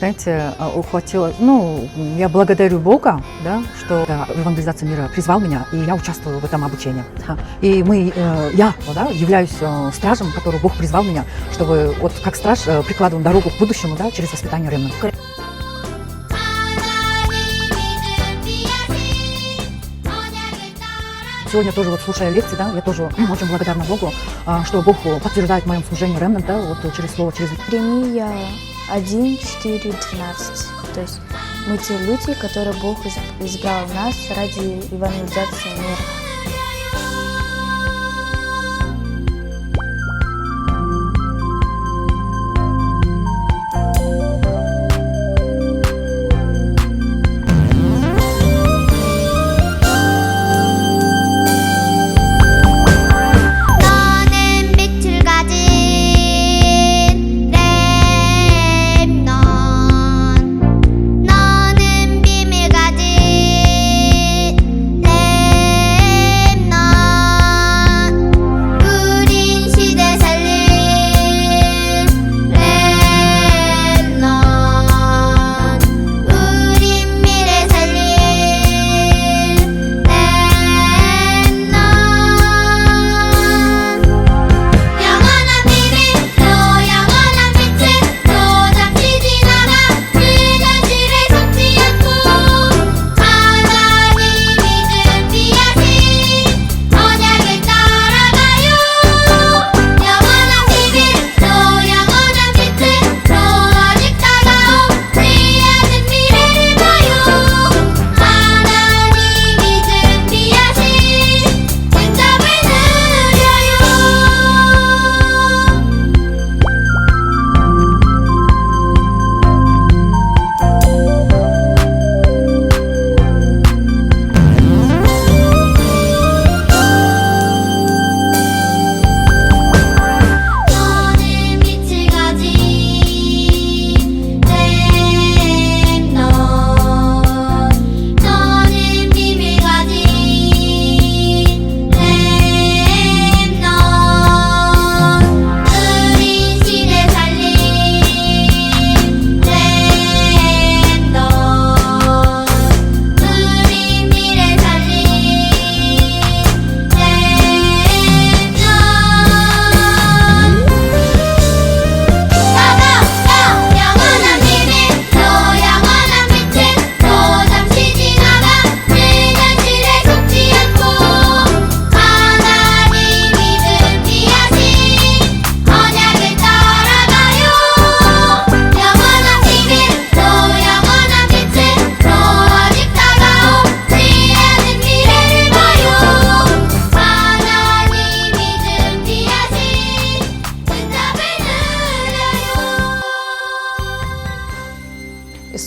знаете, э, ухватила, ну, я благодарю Бога, да, что да, евангелизация мира призвал меня, и я участвую в этом обучении. И мы, э, я да, являюсь э, стражем, которого Бог призвал меня, чтобы вот как страж э, прикладываем дорогу к будущему, да, через воспитание ремна. сегодня тоже вот слушая лекции, да, я тоже очень благодарна Богу, а, что Бог подтверждает в моем служении Ремнант, да, вот через слово, через... Премия 1, 4, 12. То есть мы те люди, которые Бог избрал нас ради евангелизации мира.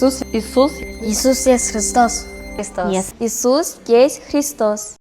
Иисус, Иисус. Иисус есть Христос. Христос. Yes. Иисус есть Христос.